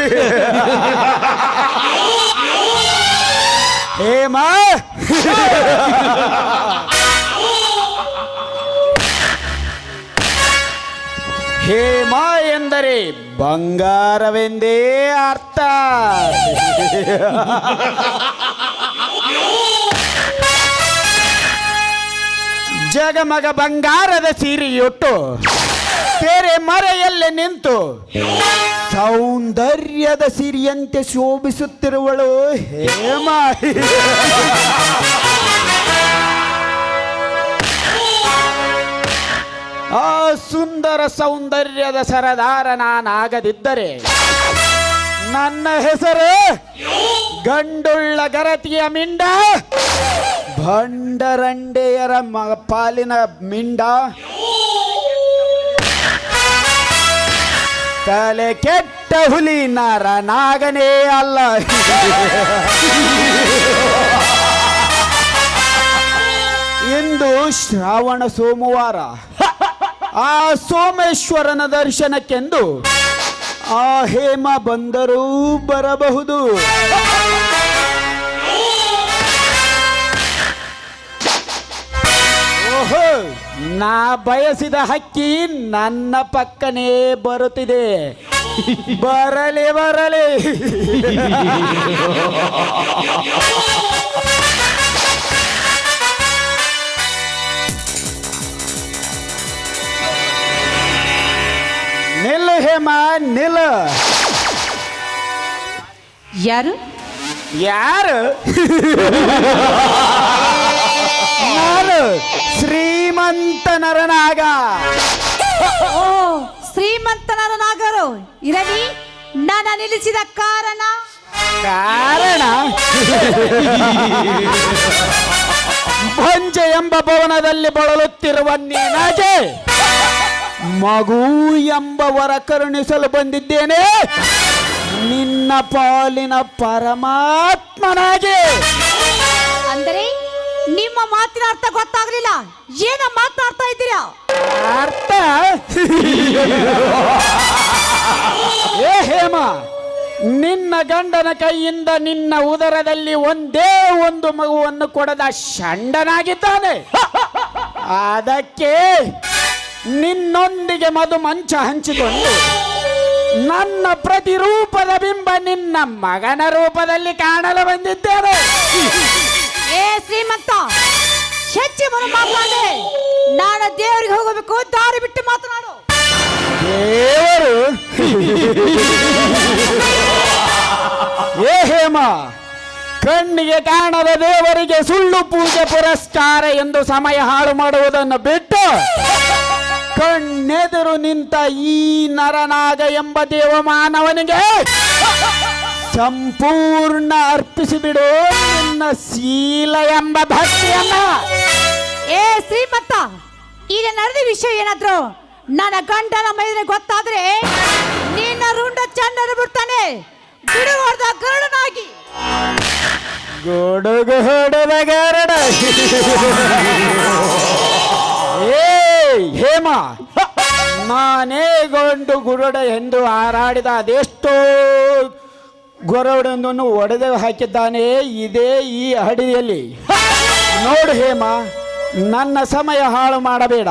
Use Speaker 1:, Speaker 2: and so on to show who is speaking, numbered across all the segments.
Speaker 1: ಹೇಮ ಹೇಮ ಎಂದರೆ ಬಂಗಾರವೆಂದೇ ಅರ್ಥ. ಜಗಮಗ ಬಂಗಾರದ ಸೀರೆಯುಟ್ಟು ತೆರೆ ಮರೆಯಲ್ಲೇ ನಿಂತು. ಸೌಂದರ್ಯದ ಸಿರಿಯಂತೆ ಶೋಭಿಸುತ್ತಿರುವಳು ಹೇಮ. ಆ ಸುಂದರ ಸೌಂದರ್ಯದ ಸರದಾರ ನಾನಾಗದಿದ್ದರೆ ನನ್ನ ಹೆಸರು ಗಂಡುಳ್ಳ ಗರತಿಯ ಮಿಂಡ. ಭಂಡರಂಡೆಯರ ಪಾಲಿನ ಮಿಂಡ. ತಲೆ ಕೆಟ್ಟ ಹುಲಿ ನರ ನಾಗನೇ ಅಲ್ಲ. ಇಂದು ಶ್ರಾವಣ ಸೋಮವಾರ. ಆ ಸೋಮೇಶ್ವರನ ದರ್ಶನಕ್ಕೆಂದು ಆ ಹೇಮ ಬಂದರೂ ಬರಬಹುದು. ನಾ ಬಯಸಿದ ಹಕ್ಕಿ ನನ್ನ ಪಕ್ಕನೇ ಬರುತ್ತಿದೆ. ಬರಲಿ ಬರಲಿ. ನಿಲ್ಲು ಹೇಮ ನಿಲ್ಲು
Speaker 2: ಯಾರು?
Speaker 1: ಯಾರು? ನಾನು ಶ್ರೀಮಂತ ನರನಾಗ
Speaker 2: ಓ ಶ್ರೀಮಂತನರ ನಾಗರು ಇರಲಿ ನನ್ನ ನಿಲ್ಲಿಸಿದ ಕಾರಣ.
Speaker 1: ಕಾರಣ? ಭಂಜೆ ಎಂಬ ಭವನದಲ್ಲಿ ಬಳಲುತ್ತಿರುವ ನೀನಾಜೆ ಮಗು ಎಂಬ ವರ ಕರುಣಿಸಲು ಬಂದಿದ್ದೇನೆ. ನಿನ್ನ ಪಾಲಿನ ಪರಮಾತ್ಮನಾಗೆ.
Speaker 2: ಅಂದರೆ ನಿಮ್ಮ ಮಾತಿನ ಅರ್ಥ ಗೊತ್ತಾಗ್ಲಿಲ್ಲ. ಏನ ಮಾತಾಡ್ತಾ ಇದ್ದೀರಾ?
Speaker 1: ಅರ್ಥ? ಏ ಹೇಮ, ನಿನ್ನ ಗಂಡನ ಕೈಯಿಂದ ನಿನ್ನ ಉದರದಲ್ಲಿ ಒಂದೇ ಒಂದು ಮಗುವನ್ನು ಕೊಡದ ಷಂಡನಾಗಿದ್ದಾನೆ. ಅದಕ್ಕೆ ನಿನ್ನೊಂದಿಗೆ ಮಧು ಮಂಚ ಹಂಚಿಕೊಂಡು ನನ್ನ ಪ್ರತಿರೂಪದ ಬಿಂಬ ನಿನ್ನ ಮಗನ ರೂಪದಲ್ಲಿ ಕಾಣಲು ಬಂದಿದ್ದೇನೆ.
Speaker 2: ಏ, ಶ್ರೀಮಂತ ಹೆಚ್ಚಿ ಮನ ಮಾತಾಡೆ ನಾನು ದೇವರಿಗೆ ಹೋಗಬೇಕು, ದಾರಿ ಬಿಟ್ಟು ಮಾತನಾಡು.
Speaker 1: ದೇವರು? ಏ, ಹೇಮ, ಕಣ್ಣಿಗೆ ಕಾಣದ ದೇವರಿಗೆ ಸುಳ್ಳು ಪೂಜೆ ಪುರಸ್ಕಾರ ಎಂದು ಸಮಯ ಹಾಳು ಮಾಡುವುದನ್ನು ಬಿಟ್ಟು ಕಣ್ಣೆದುರು ನಿಂತ ಈ ನರನಾಗ ಎಂಬ ದೇವ ಮಾನವನಿಗೆ ಸಂಪೂರ್ಣ ಅರ್ಪಿಸಿಬಿಡು ನಿನ್ನ ಶೀಲ ಎಂಬ ಭಕ್ತಿಯನ್ನ
Speaker 2: ಏ ಶ್ರೀಮತ್ತ ಈಗ ನಡೆದ ವಿಷಯ ಏನಾದ್ರು? ನನ್ನ ಗಂಡನ ಮೈದ್ರೆ ಗೊತ್ತಾದ್ರೆ ನಿನ್ನ ರುಂಡ ಚಂಡನ ಬಿಡ್ತಾನೆ. ಬಿಡು ಹೊಡೆದ ಗರುಡನಾಗಿ.
Speaker 1: ಗುಡುಗು ಹೊಡೆದ ಗರಡ. ಏ ಹೇಮ. ನಾನೇ ಗೊಂಡು ಗುರುಡ ಎಂದು ಹಾರಾಡಿದ ಅದೆಷ್ಟೋ ಗೊರಡನ್ನು ಒಡೆದು ಹಾಕಿದ್ದಾನೆ ಇದೇ ಈ ಅಡಿಯಲ್ಲಿ. ನೋಡು ಹೇಮ ನನ್ನ ಸಮಯ ಹಾಳು ಮಾಡಬೇಡ.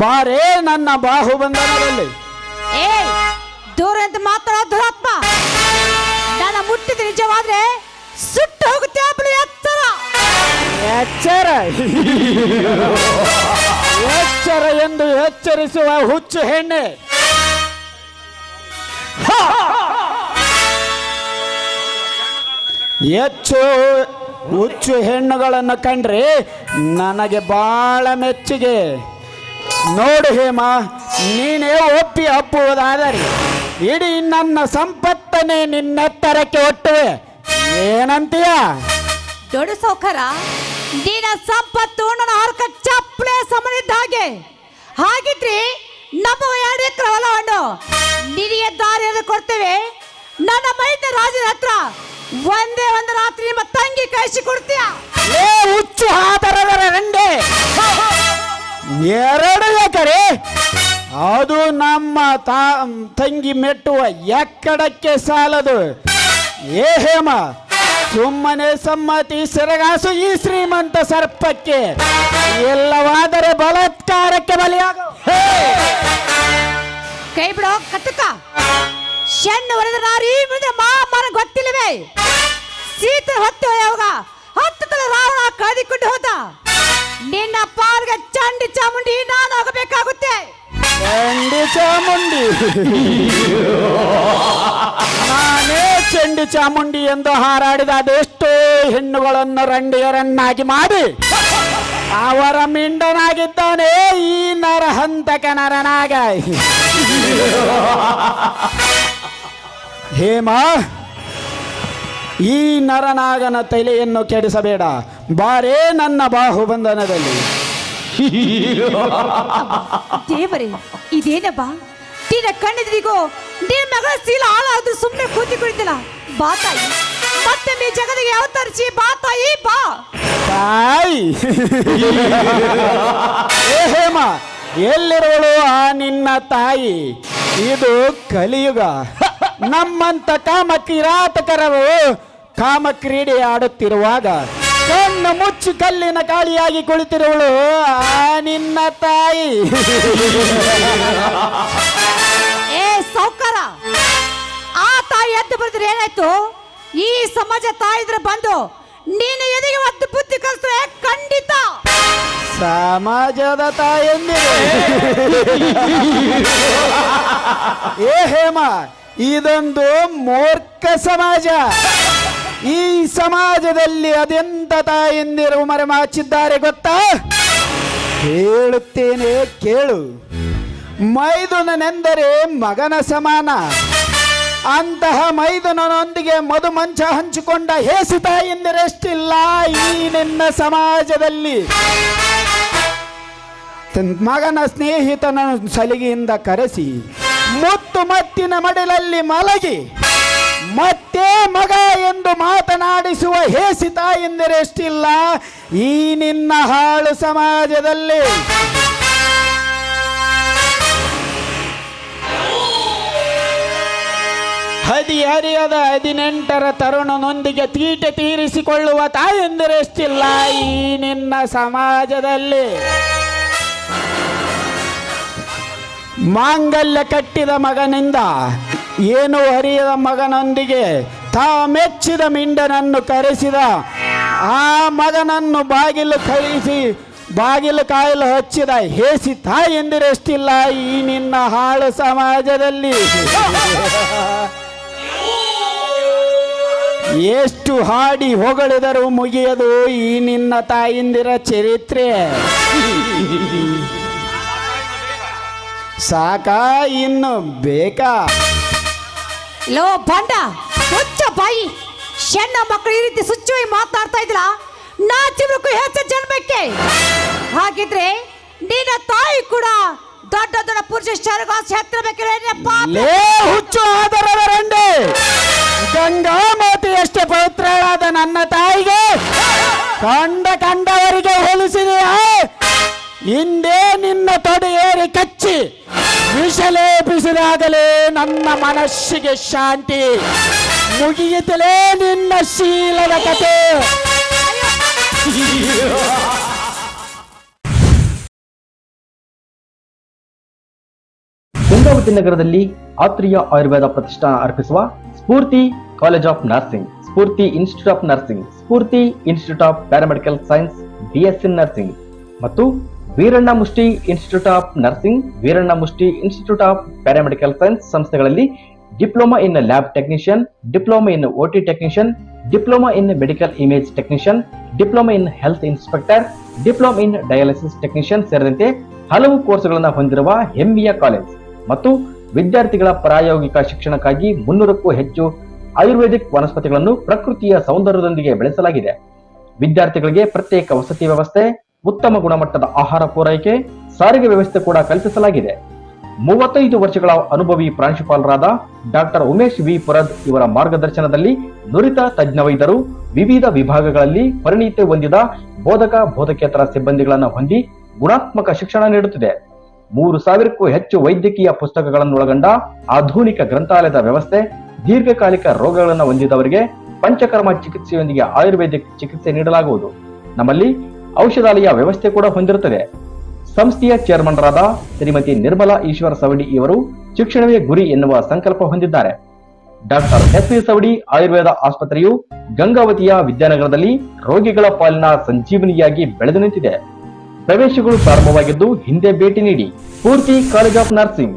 Speaker 1: ಬಾರೇ ನನ್ನ ಬಾಹುಬಂಧನದಲ್ಲಿ.
Speaker 2: ಏ ದೂರ ಅಂತ ಮಾತ್ರ ದುರಾತ್ಮ. ನನ್ನ ಮುಟ್ಟಿದ ನಿಜವಾದ್ರೆ ಸುಟ್ಟು ಹೋಗುತ್ತೆ ಅಪ್ಪಳು ಎತ್ತರ
Speaker 1: ಎಚ್ಚರ. ಎಚ್ಚರ ಎಂದು ಎಚ್ಚರಿಸುವ ಹುಚ್ಚು ಹೆಣ್ಣೆ. ಹೆಚ್ಚು ಹುಚ್ಚು ಹೆಣ್ಣುಗಳನ್ನು ಕಂಡ್ರಿ ನನಗೆ ಭಾಳ ಮೆಚ್ಚುಗೆ. ನೋಡು ಹೇಮ, ನೀನೇ ಒಪ್ಪಿ ಅಪ್ಪುವುದಾದರೆ ಇಡೀ ನನ್ನ ಸಂಪತ್ತನೆ ನಿನ್ನೆತ್ತರಕ್ಕೆ ಒಟ್ಟುವೆ. ಏನಂತೀಯ?
Speaker 2: ದೊಡ್ಡ ಸೌಕರ, ನಿನ್ನ ಸಂಪತ್ತು ನನ್ನ ಹರ್ಕ ಸಮನಿದ್ದ ಹಾಗೆ. ಹಾಗಿದ್ರೆ ನಮ್ಮ ಎರಡು ಎಕರೆ ಹೊಲವನ್ನು ನಿನಗೆ ದಾರಿಯನ್ನು ಕೊಡ್ತೇವೆ. ನನ್ನ ಮೈದ ರಾಜನ ಹತ್ರ ಒಂದೇ ಒಂದು ರಾತ್ರಿ ನಿಮ್ಮ ತಂಗಿ ಕಳಿಸಿ ಕೊಡ್ತೀಯ?
Speaker 1: ಏ ಹುಚ್ಚು ಹಾತರದರ ರಂಡೆ ಎರಡು ಎಕರೆ. ಅದು ನಮ್ಮ ತಾ ತಂಗಿ ಮೆಟ್ಟುವ ಎಕ್ಕಡಕ್ಕೆ ಸಾಲದು. ಏ ಹೇಮ ಸುಮ್ಮನೆ ಸಮ್ಮತಿ ಸೆರಗಾಸು ಈ ಶ್ರೀಮಂತ ಸರ್ಪಕ್ಕೆ. ಎಲ್ಲವಾದರೆ ಬಲತ್ಕಾರಕ್ಕೆ ಬಲಿಯಾಗ.
Speaker 2: ಕೈ ಬಿಡೋ ಕಟ್ಟಕ. ಶೆಣ್ಣು ಹೊಡೆದ ನಾರಿ ಮುಂದೆ ಮಾ ಮನ ಗೊತ್ತಿಲ್ಲವೇ? ಸೀತ ಹೊತ್ತು ಯಾವಾಗ? ಹತ್ತು ತಲೆ ರಾವಣ ಕದಿಕೊಂಡು ಹೋದ. ನಿನ್ನ ಪಾಲ್ಗೆ ಚಂಡಿ ಚಾಮುಂಡಿ ನಾನು ಆಗಬೇಕಾಗುತ್ತೆ
Speaker 1: ಚಂಡಿ ಚಾಮುಂಡಿ. ನಾನೇ ಚಂಡಿ ಚಾಮುಂಡಿ ಎಂದು ಹಾರಾಡಿದ ಅದೆಷ್ಟೋ ಹೆಣ್ಣುಗಳನ್ನು ರಂಡಿಯರನ್ನಾಗಿ ಮಾಡಿ ಅವರ ಮಿಂಡನಾಗಿದ್ದಾನೆ ಈ ನರಹಂತಕ ನರನಾಗ. ಹೇಮ ಈ ನರನಾಗನ ತಲೆಯನ್ನು ಕೆಡಿಸಬೇಡ. ಬಾರೇ ನನ್ನ ಬಾಹುಬಂಧನದಲ್ಲಿ.
Speaker 2: ದೇವರೇ ಇದೇನಪ್ಪ ನಿನ್ನ ಕಣ್ಣದಿಗೂ ನಿನ್ನ ಮಗಳ ಶೀಲ ಹಾಳಾದ್ರೂ ಸುಮ್ಮನೆ ಕೂತಿ ಕುಳಿತಿಲ್ಲ. ಬಾ ತಾಯಿ ಮತ್ತೆ ಮೀ ಜಗತ್ತಿಗೆ ಯಾವ ತರಿಸಿ ಬಾ ತಾಯಿ ಬಾ.
Speaker 1: ತಾಯಿ. ಏ ಹೇಮ ಎಲ್ಲಿರುವಳು ಆ ನಿನ್ನ ತಾಯಿ? ಇದು ಕಲಿಯುಗ. ನಮ್ಮಂತ ಕಾಮ ಕಿರಾತಕರರು ಕಾಮ ಕ್ರೀಡೆ ಆಡುತ್ತಿರುವಾಗ ಕಣ್ಣು ಮುಚ್ಚಿ ಕಲ್ಲಿನ ಕಾಳಿಯಾಗಿ ಕುಳಿತಿರುವಳು ಆ ನಿನ್ನ ತಾಯಿ.
Speaker 2: ಏ ಸೌಕರ ಆ ತಾಯಿ ಎದ್ದು ಬರೆದ್ರೆ ಏನಾಯ್ತು? ಈ ಸಮಾಜ ತಾಯಿದ್ರೆ ಬಂದು ನೀನು ಎದೆಗೆ ಒತ್ತು ಬುದ್ಧಿ ಕಲಿಸ್ರೆ? ಖಂಡಿತ.
Speaker 1: ಸಮಾಜದ ತಾಯಂದಿರು ಏ ಹೇಮ ಇದೊಂದು ಮೂರ್ಖ ಸಮಾಜ. ಈ ಸಮಾಜದಲ್ಲಿ ಅದೆಂತ ತಾಯಂದಿರು ಮರೆಮಾಚಿದ್ದಾರೆ ಗೊತ್ತಾ? ಹೇಳುತ್ತೇನೆ, ಕೇಳು. ಮೈದುನನೆಂದರೆ ಮಗನ ಸಮಾನ. ಅಂತಹ ಮೈದುನನೊಂದಿಗೆ ಮಧು ಮಂಚ ಹಂಚಿಕೊಂಡ ಹೇಸು ತಾಯಂದಿರೆಷ್ಟಿಲ್ಲ ಈ ನಿನ್ನ ಸಮಾಜದಲ್ಲಿ. ಮಗನ ಸ್ನೇಹಿತನ ಸಲಿಗೆಯಿಂದ ಕರೆಸಿ. ಮುತ್ತು ಮತ್ತಿನ ಮಡಿಲಲ್ಲಿ ಮಲಗಿ, ಮತ್ತೆ ಮಗ ಎಂದು ಮಾತನಾಡಿಸುವ ಹೇಸಿ ತಾಯಂದಿರೆಷ್ಟಿಲ್ಲ ಈ ನಿನ್ನ ಹಾಳು ಸಮಾಜದಲ್ಲಿ. ಹದಿಹರಿಯದ ಹದಿನೆಂಟರ ತರುಣನೊಂದಿಗೆ ತೀಟೆ ತೀರಿಸಿಕೊಳ್ಳುವ ತಾಯಂದಿರೆಷ್ಟಿಲ್ಲ ಈ ನಿನ್ನ ಸಮಾಜದಲ್ಲಿ. ಮಾಂಗಲ್ಯ ಕಟ್ಟಿದ ಮಗನಿಂದ ಏನು ಹರಿಯದ ಮಗನೊಂದಿಗೆ ತಾ ಮೆಚ್ಚಿದ ಮಿಂಡನನ್ನು ಕರೆಸಿದ ಆ ಮಗನನ್ನು ಬಾಗಿಲು ಕಳಿಸಿ, ಬಾಗಿಲು ಕಾಯಲು ಹಚ್ಚಿದ, ಹೇಸಿ ತಾಯಂದಿರೆಷ್ಟಿಲ್ಲ ಈ ನಿನ್ನ ಹಾಳು ಸಮಾಜದಲ್ಲಿ. ಎಷ್ಟು ಹಾಡಿ ಹೊಗಳಿದರೂ ಮುಗಿಯದು ಈ ನಿನ್ನ ತಾಯಿಂದಿರ ಚರಿತ್ರೆ. ಸಾಕಾ ಇನ್ನು ಬೇಕಾ?
Speaker 2: ಲೋ ಬಂಡ ಹುಚ್ಚ ಬಾಯಿ. ಹೆಣ್ಣ ಮಕ್ಕಳು ಈ ರೀತಿ ಸುಚ್ಚುವಾಗಿ ಮಾತಾಡ್ತಾ ಇದ್ರ ನಾ ಚಿಬ್ರಕ್ಕೂ ಹೆಚ್ಚು ಜನ್ಮಕ್ಕೆ. ಹಾಗಿದ್ರೆ ನಿನ್ನ ತಾಯಿ ಕೂಡ ದೊಡ್ಡ ದೊಡ್ಡ ಪುರುಷ ಶರಗಾಸ ಹೆತ್ತಿರಬೇಕಿರಪ್ಪ
Speaker 1: ಲೇ ಹುಚ್ಚು ಆದರವರಂಡೆ ಗಂಗಾ ಅಷ್ಟೇ ಪವಿತ್ರಳಾದ ನನ್ನ ತಾಯಿಗೆ. ಕಂಡ ಕಂಡವರಿಗೆ ಹೋಲಿಸಿದೆಯಾ? ಹಿಂದೆ ನಿನ್ನ ತೊಡೆಯೇರಿ ಕಚ್ಚಿ ವಿಷಲೇಪಿಸಿದಾಗಲೇ ನನ್ನ ಮನಸ್ಸಿಗೆ ಶಾಂತಿ. ಮುಗಿಯಿತಲೇ ನಿನ್ನ ಶೀಲದ ಕತೆ
Speaker 3: ಗಂಗಾವತಿ ನಗರದಲ್ಲಿ ಆತ್ರಿಯ ಆಯುರ್ವೇದ ಪ್ರತಿಷ್ಠಾನ ಅರ್ಪಿಸುವ Spoorthi college of nursing, Spoorthi institute of nursing, Spoorthi institute of paramedical science BSc nursing ಮತ್ತು Veeranna Mushti institute of nursing Veeranna Mushti institute of paramedical science ಸಂಸ್ಥೆಗಳಲ್ಲಿ diploma in lab technician, diploma in OT technician, diploma in medical image technician, diploma in health inspector, diploma in dialysis technician ಸೇರಿದಂತೆ ಹಲವು ಕೋರ್ಸ್ಗಳನ್ನು ಹೊಂದಿರುವ ಹೆಮ್ಮಿಯ college ಮತ್ತು ವಿದ್ಯಾರ್ಥಿಗಳ ಪ್ರಾಯೋಗಿಕ ಶಿಕ್ಷಣಕ್ಕಾಗಿ ಮುನ್ನೂರಕ್ಕೂ ಹೆಚ್ಚು ಆಯುರ್ವೇದಿಕ್ ವನಸ್ಪತಿಗಳನ್ನು ಪ್ರಕೃತಿಯ ಸೌಂದರ್ಯದೊಂದಿಗೆ ಬೆಳೆಸಲಾಗಿದೆ. ವಿದ್ಯಾರ್ಥಿಗಳಿಗೆ ಪ್ರತ್ಯೇಕ ವಸತಿ ವ್ಯವಸ್ಥೆ ಉತ್ತಮ ಗುಣಮಟ್ಟದ ಆಹಾರ ಪೂರೈಕೆ, ಸಾರಿಗೆ ವ್ಯವಸ್ಥೆ ಕೂಡ ಕಲ್ಪಿಸಲಾಗಿದೆ. ಮೂವತ್ತೈದು ವರ್ಷಗಳ ಅನುಭವಿ ಪ್ರಾಂಶುಪಾಲರಾದ ಡಾಕ್ಟರ್ ಉಮೇಶ್ ವಿ. ಪುರದ್ ಇವರ ಮಾರ್ಗದರ್ಶನದಲ್ಲಿ ನುರಿತ ತಜ್ಞ ವೈದ್ಯರು ವಿವಿಧ ವಿಭಾಗಗಳಲ್ಲಿ ಪರಿಣಿತಿ ಹೊಂದಿದ ಬೋಧಕ ಬೋಧಕೇತರ ಸಿಬ್ಬಂದಿಗಳನ್ನು ಹೊಂದಿ ಗುಣಾತ್ಮಕ ಶಿಕ್ಷಣ ನೀಡುತ್ತಿದೆ. ಮೂರು ಸಾವಿರಕ್ಕೂ ಹೆಚ್ಚು ವೈದ್ಯಕೀಯ ಪುಸ್ತಕಗಳನ್ನು ಒಳಗೊಂಡ ಆಧುನಿಕ ಗ್ರಂಥಾಲಯದ ವ್ಯವಸ್ಥೆ, ದೀರ್ಘಕಾಲಿಕ ರೋಗಗಳನ್ನು ಹೊಂದಿದವರಿಗೆ ಪಂಚಕರ್ಮ ಚಿಕಿತ್ಸೆಯೊಂದಿಗೆ ಆಯುರ್ವೇದಿಕ್ ಚಿಕಿತ್ಸೆ ನೀಡಲಾಗುವುದು. ನಮ್ಮಲ್ಲಿ ಔಷಧಾಲಯ ವ್ಯವಸ್ಥೆ ಕೂಡ ಹೊಂದಿರುತ್ತದೆ. ಸಂಸ್ಥೆಯ ಚೇರ್ಮನ್ರಾದ ಶ್ರೀಮತಿ ನಿರ್ಮಲಾ ಈಶ್ವರ ಸವಡಿ ಇವರು ಶಿಕ್ಷಣವೇ ಗುರಿ ಎನ್ನುವ ಸಂಕಲ್ಪ ಹೊಂದಿದ್ದಾರೆ. Doctor S V Savadi Ayurveda ಆಸ್ಪತ್ರೆಯು ಗಂಗಾವತಿಯ ವಿದ್ಯಾನಗರದಲ್ಲಿ ರೋಗಿಗಳ ಪಾಲಿನ ಸಂಜೀವನಿಯಾಗಿ ಬೆಳೆದು ನಿಂತಿದೆ. ಪ್ರವೇಶಗಳು ಪ್ರಾರಂಭವಾಗಿದ್ದು ಹಿಂದೆ ಭೇಟಿ ನೀಡಿ ಪೂರ್ತಿ ಕಾಲೇಜ್ ಆಫ್ ನರ್ಸಿಂಗ್.